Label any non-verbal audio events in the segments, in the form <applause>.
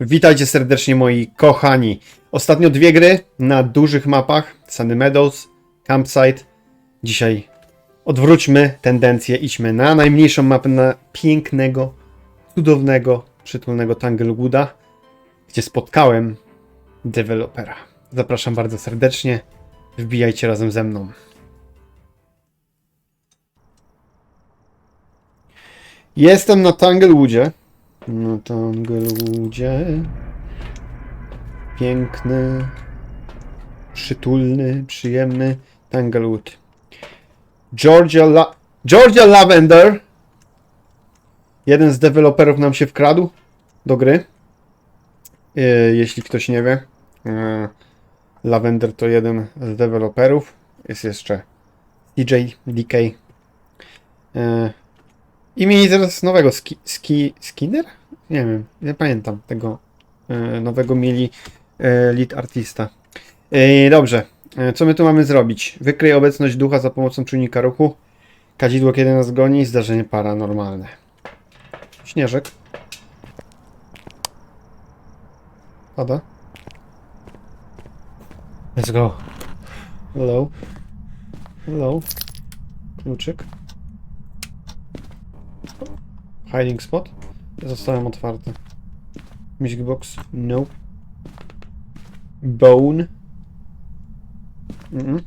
Witajcie serdecznie moi kochani. Ostatnio dwie gry na dużych mapach. Sunny Meadows, Campsite. Dzisiaj odwróćmy tendencję, idźmy na najmniejszą mapę, na pięknego, cudownego, przytulnego Tanglewooda, gdzie spotkałem dewelopera. Zapraszam bardzo serdecznie. Wbijajcie razem ze mną. Jestem na Tanglewoodzie. Na Tanglewoodzie. Piękny, przytulny, przyjemny Tanglewood. Georgia, La Georgia Lavender. Jeden z deweloperów nam się wkradł do gry. E, jeśli ktoś nie wie. E, Lavender to jeden z deweloperów. Jest jeszcze DJ DK. I mieli teraz nowego ski, ski, Skinner? Nie wiem, nie pamiętam tego e, nowego mieli e, lead artista. E, dobrze, e, co my tu mamy zrobić? Wykryj obecność ducha za pomocą czujnika ruchu. Kadzidło kiedy nas goni, zdarzenie paranormalne. Śnieżek. Pada. Let's go. Hello. Hello. Kluczyk. Hiding spot? Zostałem otwarty. Music box? No. Bone? Mm -mm.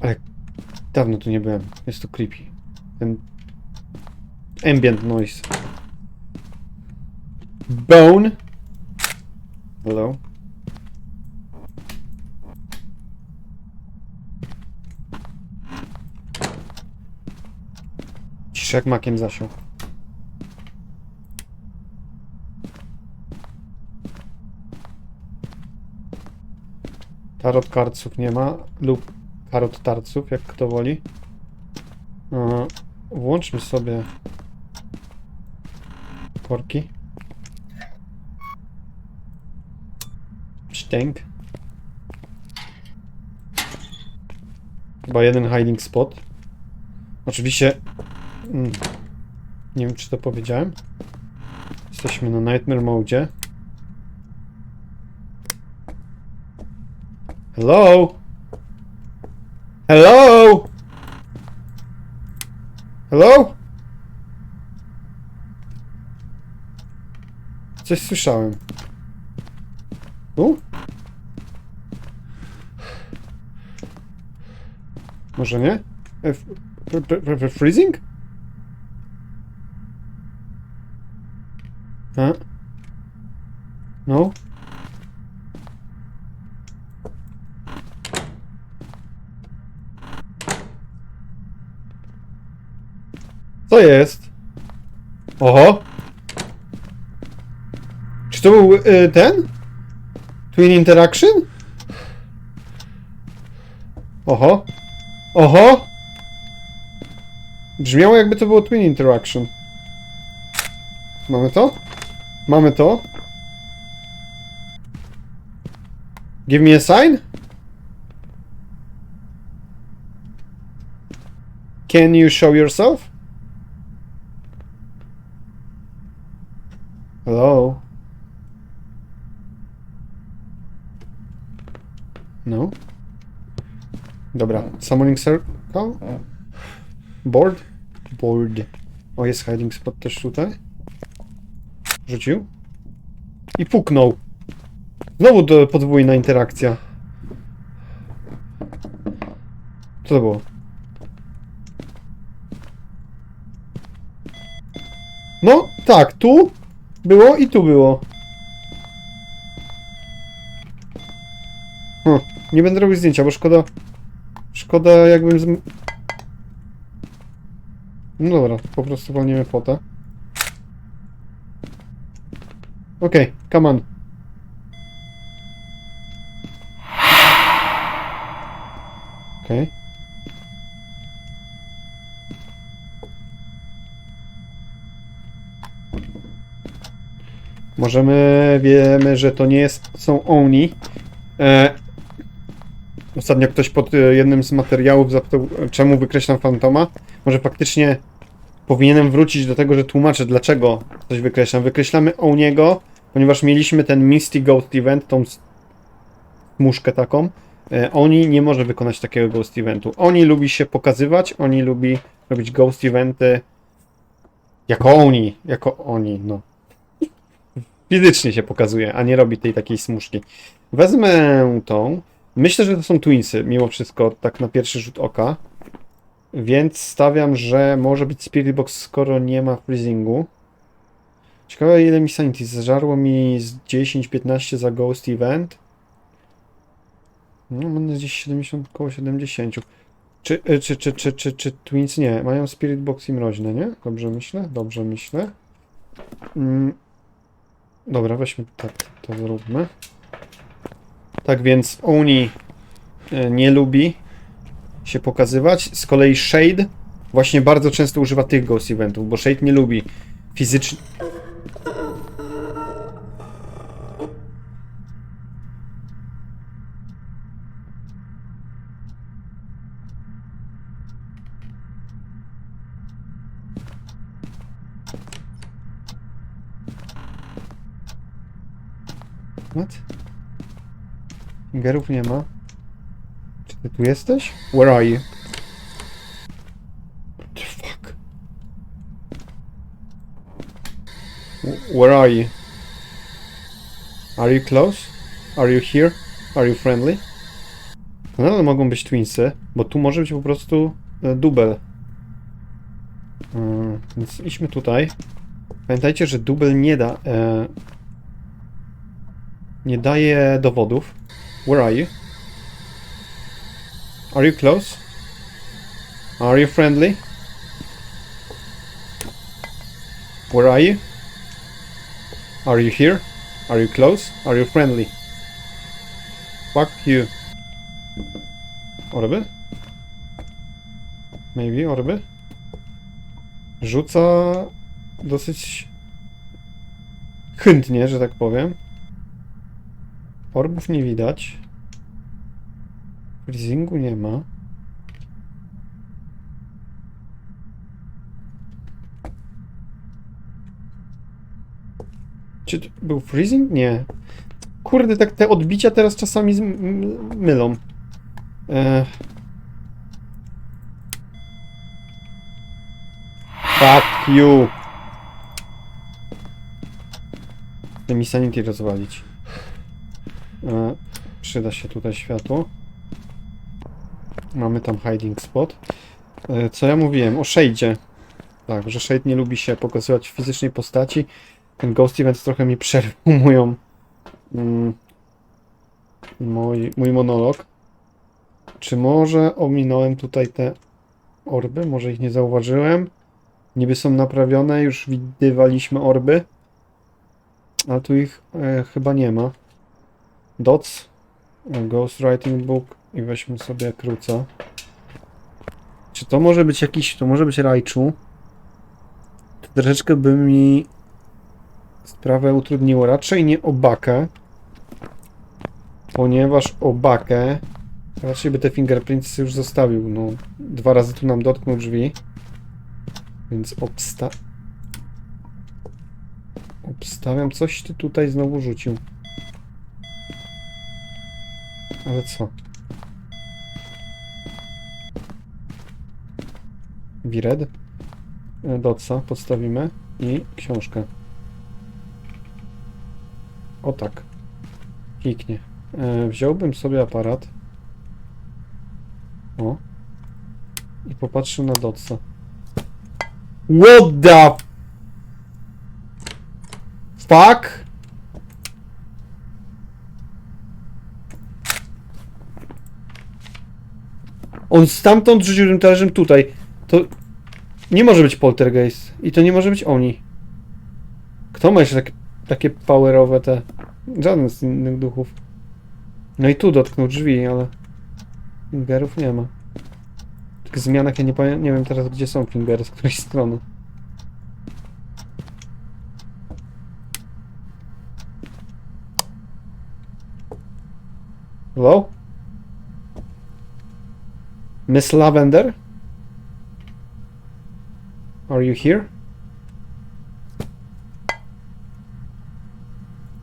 Ale dawno tu nie byłem. Jest to creepy. Ten ambient noise. Bone? Hello? Ciszę jak makiem zasiął. Tarot kartców nie ma, lub tarot tarców, jak kto woli. E, Włączmy sobie korki. Szczęk. Chyba jeden hiding spot. Oczywiście Mm. Nie wiem, czy to powiedziałem. Jesteśmy na Nightmare Mode. Hello? Hello? Hello? Coś słyszałem. Tu? Może nie? E, f- Freezing? A? No? Co jest? Oho! Czy to był y, ten? Twin Interaction? Oho! Oho! Brzmiało jakby to było Twin Interaction. Mamy to? Mamy to. Give me a sign? Can you show yourself? Hello? No? Dobra, summoning circle? Board? Board. O, jest hiding spot też tutaj. Rzucił. I puknął. Znowu do, podwójna interakcja. Co to było? No, tak, tu było i tu było. Hm, nie będę robił zdjęcia, bo szkoda... Szkoda jakbym. No dobra, po prostu walniemy fotę. Okay, come on. Okay. Możemy, wiemy, że to nie jest, są oni. E, ostatnio ktoś pod e, jednym z materiałów zapytał, czemu wykreślam fantoma. Może faktycznie powinienem wrócić do tego, że tłumaczę, dlaczego coś wykreślam. Wykreślamy o niego, ponieważ mieliśmy ten Misty Ghost Event, tą muszkę taką. E, Oni nie może wykonać takiego Ghost Eventu. Oni lubi się pokazywać, oni lubi robić Ghost Eventy jako oni, jako oni, no. Fizycznie się pokazuje, a nie robi tej takiej smuszki. Wezmę tą. Myślę, że to są Twinsy, mimo wszystko, tak na pierwszy rzut oka. Więc stawiam, że może być Spirit Box, skoro nie ma freezingu. Ciekawe ile mi Sanity zżarło mi z 10-15 za Ghost Event. No, będę gdzieś 70, około 70. Czy, y, czy, czy, czy, czy, czy Twins nie? Mają Spirit Box i mroźne, nie? Dobrze myślę? Dobrze myślę. Mm. Dobra, weźmy tak, to zróbmy. Tak więc Oni y, nie lubi się pokazywać. Z kolei Shade właśnie bardzo często używa tych Ghost Eventów, bo Shade nie lubi fizycznie. What? Fingerów nie ma. Czy ty tu jesteś? Where are you? What the fuck? Where are you? Are you close? Are you here? Are you friendly? To nadal mogą być twinsy, bo tu może być po prostu e, dubel. Mm, Więc idźmy tutaj. Pamiętajcie, że dubel nie da. E, nie daje dowodów. Where are you? Are you close? Are you friendly? Where are you? Are you here? Are you close? Are you friendly? Fuck you. Orby? Maybe orby? Rzuca dosyć chętnie, że tak powiem. Orbów nie widać. Freezingu nie ma. Czy to był freezing? Nie. Kurde, tak te odbicia teraz czasami mylą. E... Fuck you. Chcę mi sanity rozwalić. E, przyda się tutaj światło. Mamy tam hiding spot. E, co ja mówiłem? O Shade'zie. Tak, że Shade nie lubi się pokazywać w fizycznej postaci. Ten Ghost Event trochę mi przerwał <laughs> moją... Mm, mój, mój monolog. Czy może ominąłem tutaj te orby? Może ich nie zauważyłem? Niby są naprawione, już widywaliśmy orby. Ale tu ich e, chyba nie ma. Dots, Ghostwriting Book i weźmy sobie kruca. Czy to może być jakiś, to może być Raichu? To troszeczkę by mi sprawę utrudniło. Raczej nie obakę, ponieważ obakę raczej by te fingerprints już zostawił. No, dwa razy tu nam dotknął drzwi, więc obsta... Obstawiam, coś ty tutaj znowu rzucił. Ale co? Wired. Dotsa podstawimy i książkę. O tak. Kliknie. E, wziąłbym sobie aparat. O. I popatrzył na Dotsa. What the fuck? On stamtąd rzucił tym talerzem tutaj. To nie może być poltergeist. I to nie może być oni. Kto ma jeszcze tak, takie powerowe te... Żaden z innych duchów. No i tu dotknął drzwi, ale... Fingerów nie ma. W tych zmianach ja nie, pamię- nie wiem teraz gdzie są fingery, z której strony. Hello? Miss Lavender? Are you here?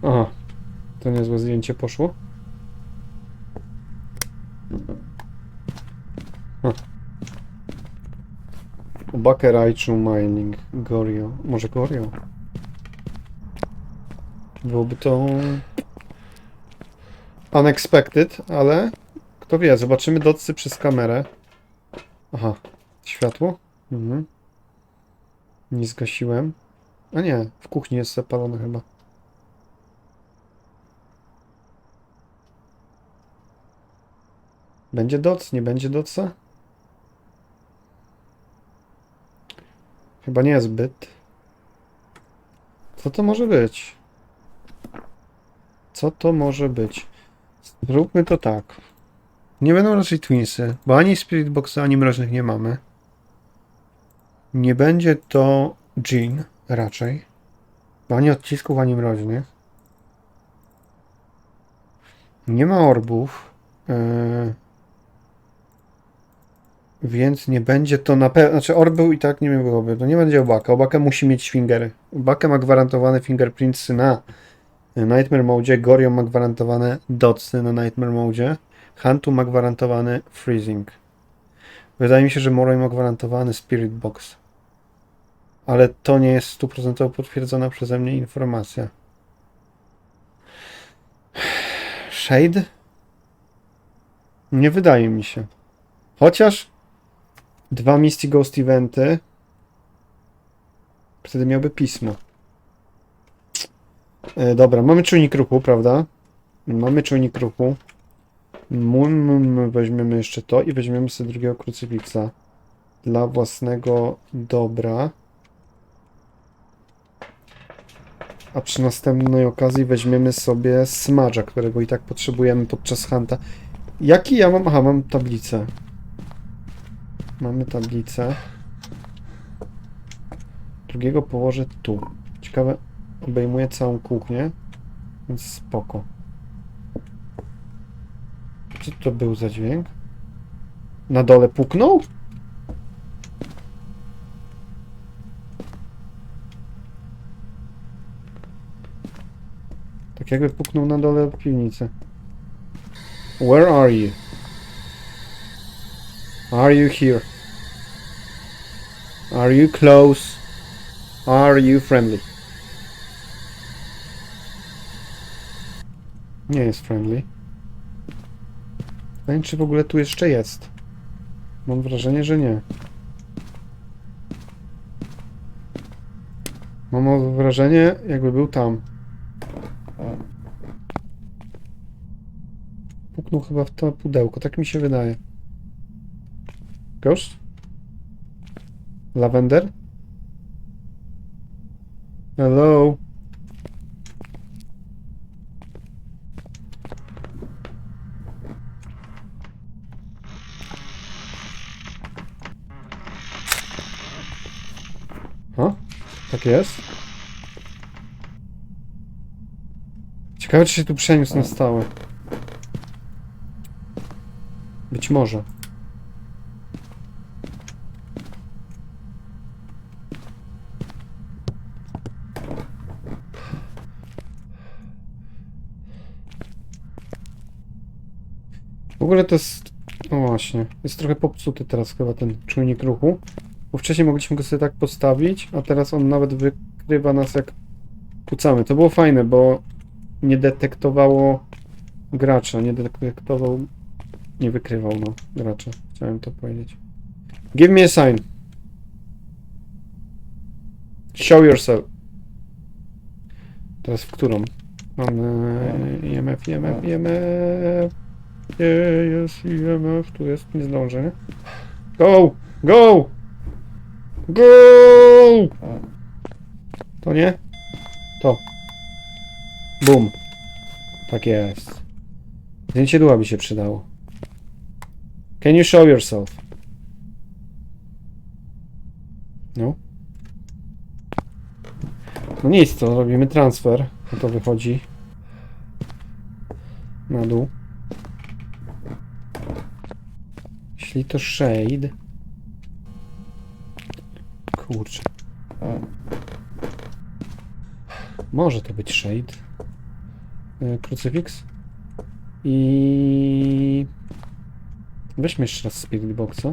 Aha, to niezłe zdjęcie poszło. Ha. Baker Raichu Mining, Gorio. Może Gorio? Byłoby to unexpected, ale kto wie, zobaczymy docy przez kamerę. Aha, światło? Mhm. Nie zgasiłem. A nie, w kuchni jest zapalone chyba. Będzie doc, nie będzie doca? Chyba niezbyt. Co to może być? Co to może być? Zróbmy to tak. Nie będą raczej Twinsy, bo ani Spirit Boxa, ani mroźnych nie mamy. Nie będzie to Jean raczej. Bo ani odcisków, ani mroźnych. Nie ma orbów. Yy... Więc nie będzie to na pewno. Znaczy, orb był i tak nie byłoby. To nie będzie Obaka. Obaka musi mieć fingery. Obaka ma gwarantowane fingerprintsy na Nightmare Mode. Gorio ma gwarantowane dotsy na Nightmare Mode. Huntu ma gwarantowany freezing. Wydaje mi się, że Moroi ma gwarantowany Spirit Box. Ale to nie jest stuprocentowo potwierdzona przeze mnie informacja. Shade? Nie wydaje mi się. Chociaż dwa Misty Ghost eventy. Wtedy miałby pismo. E, dobra, mamy czujnik ruchu, prawda? Mamy czujnik ruchu. Mum, weźmiemy jeszcze to i weźmiemy sobie drugiego krucyfiksa. Dla własnego dobra. A przy następnej okazji weźmiemy sobie smadża, którego i tak potrzebujemy podczas hunta. Jaki ja mam? Aha, mam tablicę. Mamy tablicę. Drugiego położę tu. Ciekawe, obejmuje całą kuchnię, więc spoko. Co to był za dźwięk? Na dole puknął? Tak jakby puknął na dole piwnicy. Where are you? Are you here? Are you close? Are you friendly? Nie jest friendly. Pytanie, czy w ogóle tu jeszcze jest? Mam wrażenie, że nie. Mam wrażenie, jakby był tam. Puknął chyba w to pudełko, tak mi się wydaje. Ghost? Lavender? Hello? A? Tak jest? Ciekawe, czy się tu przeniósł na stałe. Być może. W ogóle to jest... No właśnie. Jest trochę popsuty teraz chyba ten czujnik ruchu. Bo wcześniej mogliśmy go sobie tak postawić, a teraz on nawet wykrywa nas jak pucamy. To było fajne, bo nie detektowało gracza, nie detektował, nie wykrywał no, gracza. Chciałem to powiedzieć. Give me a sign. Show yourself. Teraz w którą? Mamy IMF, IMF, IMF. Nie, jest IMF, tu jest, nie zdążę. Go! Go! Go! To nie? To. Bum. Tak jest. Zdjęcie dła by się przydało. Can you show yourself? No. No nic, to robimy transfer. No to wychodzi. Na dół. Jeśli to shade. Kurczę. Może to być Shade. Y, Krucyfiks. I... Weźmy jeszcze raz Spirit Boxa.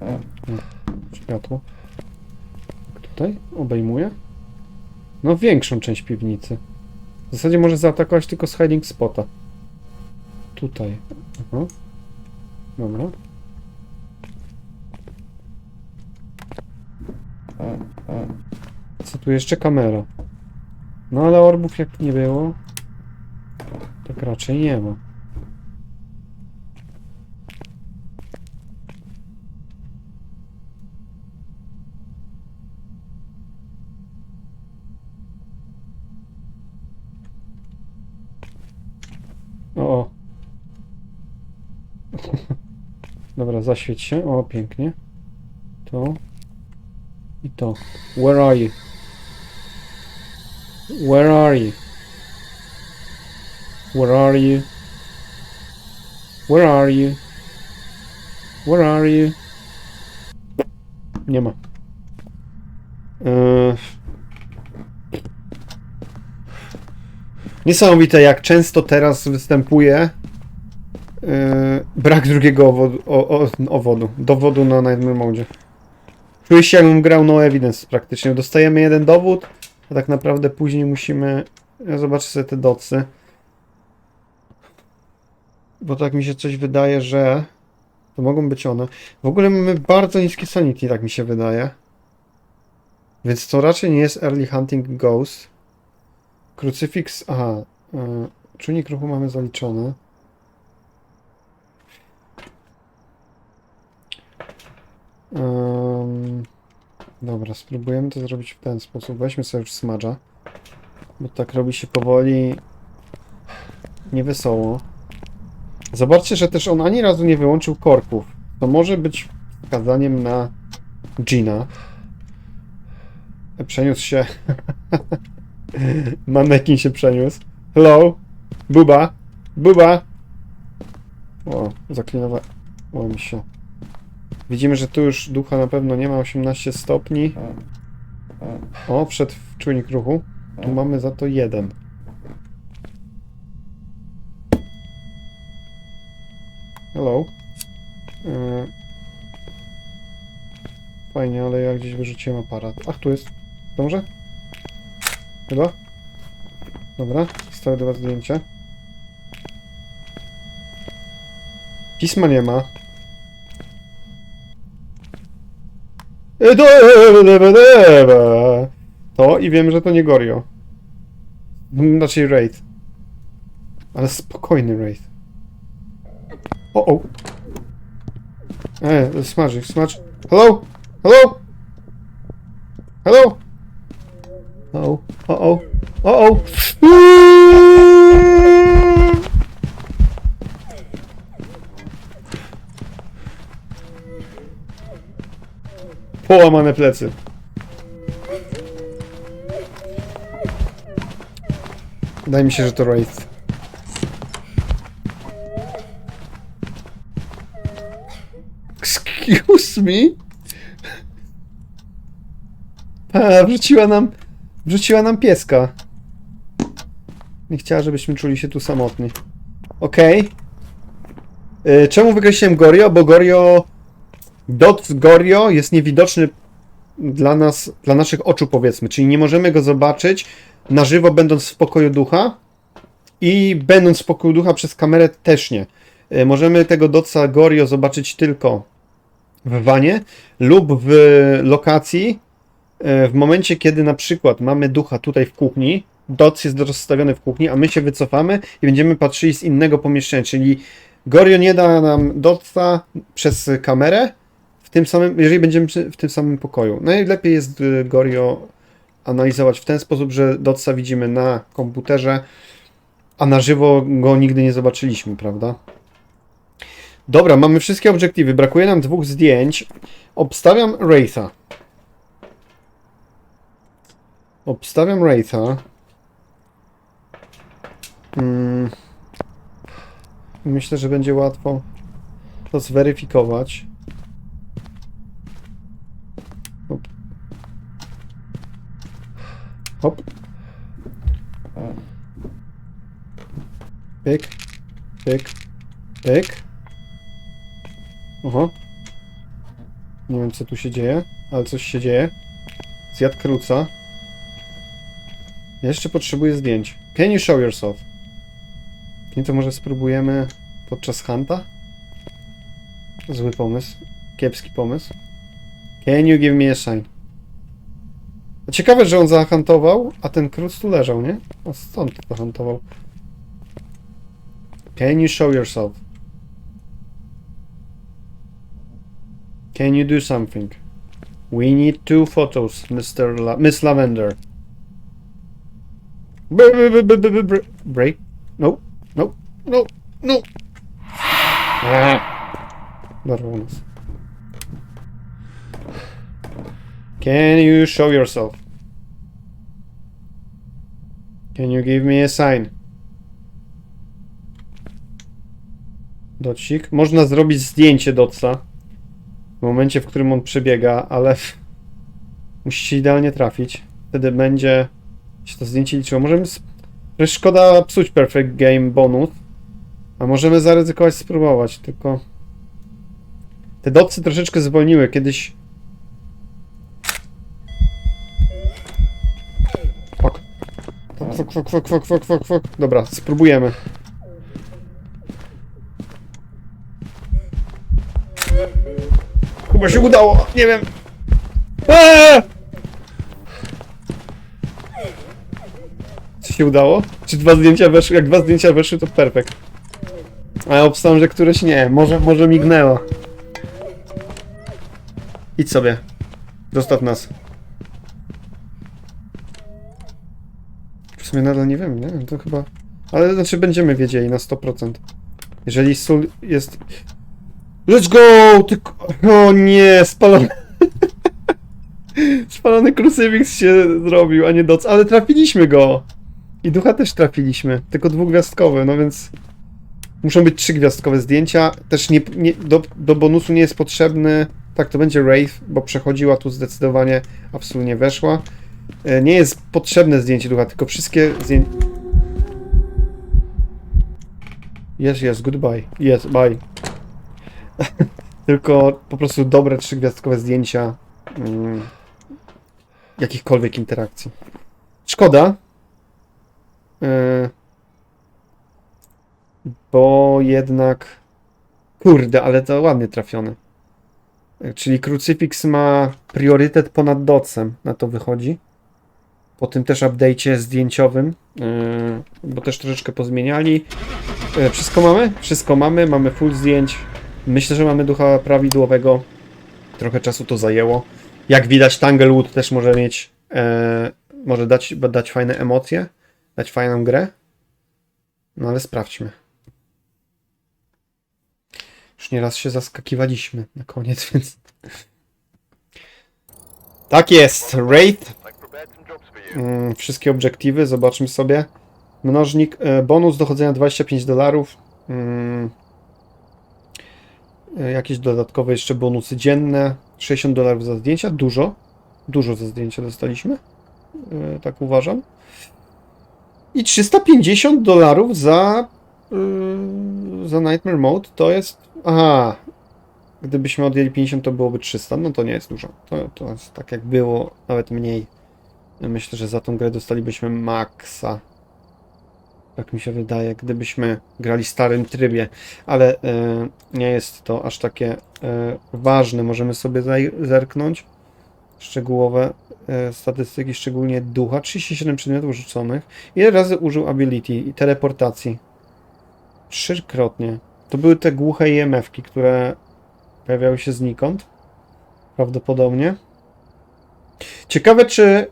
O, Światło. Tutaj obejmuje. No większą część piwnicy. W zasadzie może zaatakować tylko z hiding spota. Tutaj. Aha. Dobra. Tu jeszcze? Kamera. No ale orbów jak nie było, tak raczej nie ma. O. <laughs> Dobra, zaświeć się. O, pięknie. To. I to. Where are you? Where are you? Where are you? Where are you? Where are you? Nie ma. Eee... Niesamowite, jak często teraz występuje yy, brak drugiego owodu, o, o, owodu, dowodu na Nightmare Mode. Czuję się jakbym grał no evidence praktycznie. Dostajemy jeden dowód, a tak naprawdę później musimy... Ja zobaczę sobie te docy. Bo tak mi się coś wydaje, że to mogą być one. W ogóle mamy bardzo niskie sanity, tak mi się wydaje. Więc to raczej nie jest early hunting ghost. Krucyfiks, aha. Yy, czujnik ruchu mamy zaliczony. Ym, dobra, spróbujemy to zrobić w ten sposób. Weźmy sobie już smadża. Bo tak robi się powoli niewesoło. Zobaczcie, że też on ani razu nie wyłączył korków. To może być wskazaniem na Gina. Przeniósł się. <laughs> Manekin się przeniósł. Hello? Buba? Buba? O, zaklinowa... O, mi się... Widzimy, że tu już ducha na pewno nie ma 18 stopni. O, wszedł w czujnik ruchu. Tu mamy za to jeden. Hello. E, Fajnie, ale ja gdzieś wyrzuciłem aparat. Ach, tu jest. Dobrze? Chyba? Dobra, zostały dwa zdjęcia. Pisma nie ma. To i wiem, że to nie Gorio. Znaczy Raid. Ale spokojny Raid. O, o. E, smaży, smacz. Hello? Hello? Hello? O, o, o, o, o. Połamane plecy. Wydaje mi się, że to Wraith. Excuse me? A, wrzuciła nam... Wrzuciła nam pieska. Nie chciała, żebyśmy czuli się tu samotni. Okej. Y, Czemu wykreśliłem Gorio? Bo Gorio... Dot Gorio jest niewidoczny dla nas, dla naszych oczu powiedzmy, czyli nie możemy go zobaczyć na żywo będąc w pokoju ducha i będąc w pokoju ducha przez kamerę też nie. Y, Możemy tego Dotsa Gorio zobaczyć tylko w wanie lub w lokacji y, w momencie, kiedy na przykład mamy ducha tutaj w kuchni, Dots jest rozstawiony w kuchni, a my się wycofamy i będziemy patrzyli z innego pomieszczenia, czyli Gorio nie da nam Dotsa przez kamerę, w tym samym, jeżeli będziemy w tym samym pokoju. Najlepiej jest y, Gorio analizować w ten sposób, że Dotsa widzimy na komputerze, a na żywo go nigdy nie zobaczyliśmy, prawda? Dobra, mamy wszystkie obiektywy. Brakuje nam dwóch zdjęć. Obstawiam Wraitha. Obstawiam Wraitha. Mm. Myślę, że będzie łatwo to zweryfikować. Hop. Pyk. Pyk. Pyk. Oho. Nie wiem co tu się dzieje, ale coś się dzieje. Zjadł kruca. Jeszcze potrzebuję zdjęć. Can you show yourself? I to może spróbujemy podczas hunta? Zły pomysł. Kiepski pomysł. Can you give me a sign? Ciekawe, że on zahantował, a ten kruc tu leżał, nie? A stąd to hantował. Can you show yourself? Can you do something? We need two photos, Mr. La Miss Lavender. Br- br- br- br- Break? No, no, no, no. <sighs> Dorwał nas. Can you show yourself? Can you give me a sign? Docik. Można zrobić zdjęcie Dotsa. W momencie, w którym on przebiega, ale <laughs> musi się idealnie trafić. Wtedy będzie się to zdjęcie liczyło. Możemy. Szkoda psuć Perfect Game bonus. A możemy zaryzykować spróbować, tylko. Te dotsy troszeczkę zwolniły. Kiedyś. Fuck. Fuck, fuck, fuck, fuck, fuck, fuck, fuck. Dobra, spróbujemy. Chyba się udało, nie wiem. Eee! Czy się udało? Czy dwa zdjęcia weszły? Jak dwa zdjęcia weszły, to perfekt. A ja obstałem, że któreś nie. Może, może mignęło. Idź sobie. Zostaw nas. W sumie nadal nie wiem, nie? To chyba... Ale znaczy będziemy wiedzieli na 100%. Jeżeli sól jest... Let's go! Ty... O nie, spalony... <laughs> spalony krucyfiks się zrobił, a nie doc. Ale trafiliśmy go! I ducha też trafiliśmy, tylko dwugwiazdkowy, no więc... Muszą być trzygwiazdkowe zdjęcia. Też nie, nie, do, do bonusu nie jest potrzebny. Tak, to będzie Wraith, bo przechodziła tu zdecydowanie, absolutnie weszła. E, Nie jest potrzebne zdjęcie ducha, tylko wszystkie zdjęcia. Yes, yes, goodbye. Yes, bye. <laughs> tylko po prostu dobre trzygwiazdkowe zdjęcia mm, jakichkolwiek interakcji. Szkoda. E, bo jednak. Kurde, ale to ładnie trafione. E, Czyli krucyfiks ma priorytet ponad docem, na to wychodzi. Po tym też update'cie zdjęciowym, yy, bo też troszeczkę pozmieniali. Yy, Wszystko mamy? Wszystko mamy, mamy full zdjęć. Myślę, że mamy ducha prawidłowego. Trochę czasu to zajęło. Jak widać, Tanglewood też może mieć, e, może dać, dać fajne emocje, dać fajną grę. No ale sprawdźmy. Już nieraz się zaskakiwaliśmy na koniec, <laughs> więc. Tak jest, Wraith. Mm, wszystkie obiektywy, zobaczmy sobie. Mnożnik, e, bonus dochodzenia 25 dolarów. Mm, e, jakieś dodatkowe jeszcze bonusy dzienne. 60 dolarów za zdjęcia, dużo. Dużo za zdjęcia dostaliśmy. E, tak uważam. I 350 dolarów za za Nightmare Mode to jest. Aha. Gdybyśmy odjęli 50, to byłoby 300. No to nie jest dużo. To, to jest tak jak było, nawet mniej. Myślę, że za tą grę dostalibyśmy maksa. Tak mi się wydaje, gdybyśmy grali w starym trybie, ale e, nie jest to aż takie e, ważne. Możemy sobie zerknąć. Szczegółowe e, statystyki, szczególnie ducha. 37 przedmiotów rzuconych. Ile razy użył ability i teleportacji? Trzykrotnie. To były te głuche EMF-ki, które pojawiały się znikąd. Prawdopodobnie. Ciekawe, czy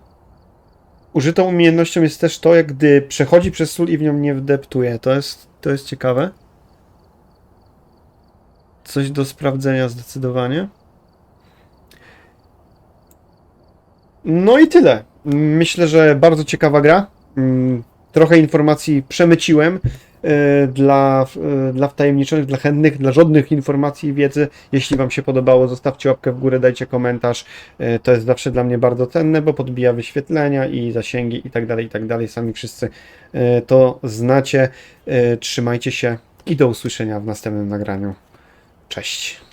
użytą umiejętnością jest też to, jak gdy przechodzi przez sól i w nią nie wdeptuje. To jest, to jest ciekawe. Coś do sprawdzenia zdecydowanie. No i tyle. Myślę, że bardzo ciekawa gra. Trochę informacji przemyciłem e, dla, e, dla wtajemniczonych, dla chętnych, dla żadnych informacji i wiedzy. Jeśli Wam się podobało, zostawcie łapkę w górę, dajcie komentarz. E, To jest zawsze dla mnie bardzo cenne, bo podbija wyświetlenia i zasięgi i tak dalej, i tak dalej. Sami wszyscy to znacie. Trzymajcie się i do usłyszenia w następnym nagraniu. Cześć.